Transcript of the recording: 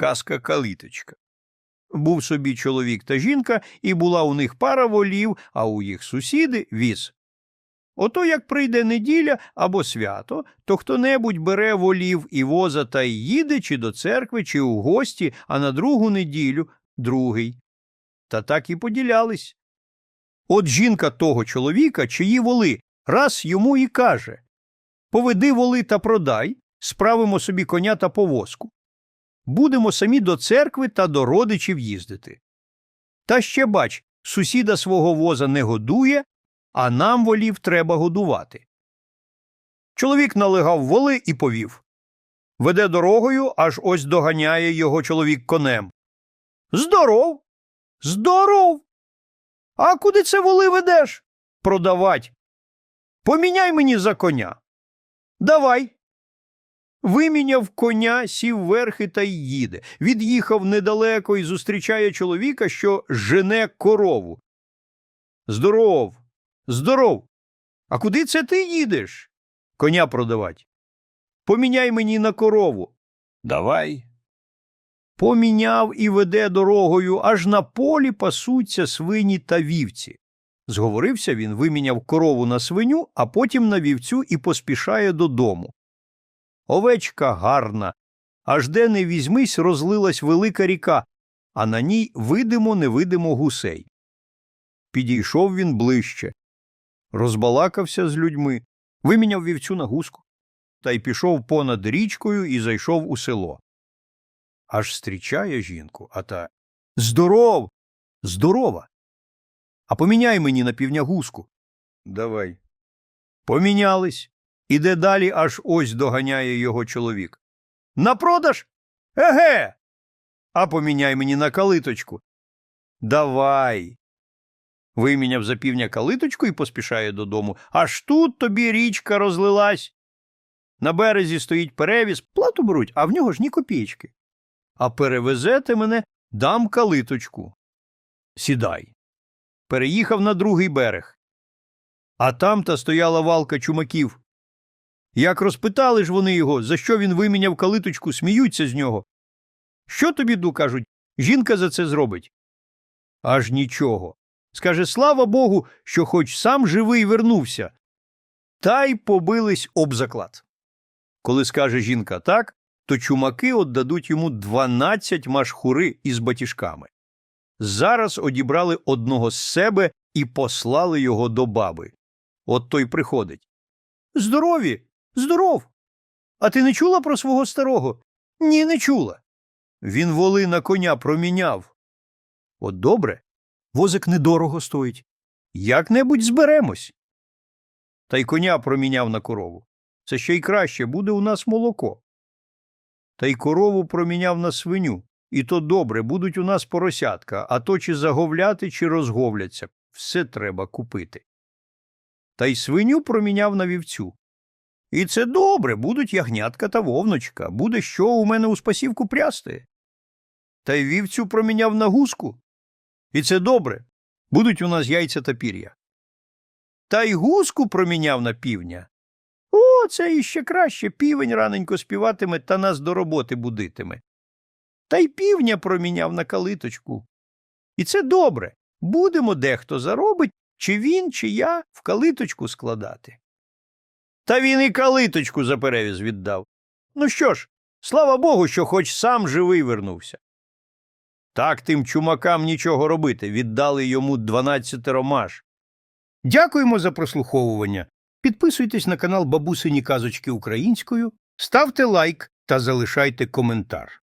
казка калиточка. Був собі чоловік та жінка, і була у них пара волів, а у їх сусіди віз. Ото як прийде неділя або свято, то хто-небудь бере волів і воза та й їде чи до церкви, чи у гості, а на другу неділю другий. Та так і поділялись. От жінка того чоловіка, чиї воли, раз йому і каже Поведи воли та продай, справимо собі коня та повозку. Будемо самі до церкви та до родичів їздити. Та ще бач, сусіда свого воза не годує, а нам волів треба годувати. Чоловік налегав воли і повів. Веде дорогою, аж ось доганяє його чоловік конем. Здоров! Здоров! А куди це воли ведеш? Продавать. Поміняй мені за коня. Давай. Виміняв коня, сів верхи та й їде. Від'їхав недалеко і зустрічає чоловіка, що жене корову. Здоров, здоров. А куди це ти їдеш? Коня продавать. Поміняй мені на корову. Давай. Поміняв і веде дорогою, аж на полі пасуться свині та вівці. Зговорився він, виміняв корову на свиню, а потім на вівцю і поспішає додому. Овечка гарна, аж де не візьмись, розлилась велика ріка, а на ній видимо невидимо гусей. Підійшов він ближче, розбалакався з людьми, виміняв вівцю на гуску та й пішов понад річкою і зайшов у село. Аж зустрічає жінку, а та Здоров! Здорова! А поміняй мені на півня гуску. Давай. Помінялись. Іде далі, аж ось доганяє його чоловік. На продаж? Еге. А поміняй мені на калиточку. Давай. Виміняв за півня калиточку і поспішає додому. Аж тут тобі річка розлилась. На березі стоїть перевіз, плату беруть, а в нього ж ні копійки. А перевезете мене, дам калиточку. Сідай. Переїхав на другий берег. А там та стояла валка чумаків. Як розпитали ж вони його, за що він виміняв калиточку, сміються з нього. Що тобі, ду, кажуть, жінка за це зробить? Аж нічого. Скаже, слава Богу, що хоч сам живий вернувся. Та й побились об заклад. Коли скаже жінка так, то чумаки отдадуть йому дванадцять машхури із батіжками. Зараз одібрали одного з себе і послали його до баби. От той приходить. Здорові, здоров. А ти не чула про свого старого? Ні, не чула. Він воли на коня проміняв. От добре, возик недорого стоїть. Як-небудь зберемось. Та й коня проміняв на корову. Це ще й краще, буде у нас молоко. Та й корову проміняв на свиню. І то добре, будуть у нас поросятка, а то чи заговляти, чи розговляться. Все треба купити. Та й свиню проміняв на вівцю. І це добре, будуть ягнятка та вовночка, буде що у мене у спасівку прясти. Та й вівцю проміняв на гуску. І це добре, будуть у нас яйця та пір'я. Та й гуску проміняв на півня. О, це іще краще. Півень раненько співатиме та нас до роботи будитиме. Та й півня проміняв на калиточку. І це добре. Будемо дехто заробить, чи він, чи я в калиточку складати. Та він і калиточку за перевіз віддав. Ну що ж, слава Богу, що хоч сам живий вернувся. Так тим чумакам нічого робити, віддали йому 12 ромаш. Дякуємо за прослуховування. Підписуйтесь на канал Бабусині Казочки Українською, ставте лайк та залишайте коментар.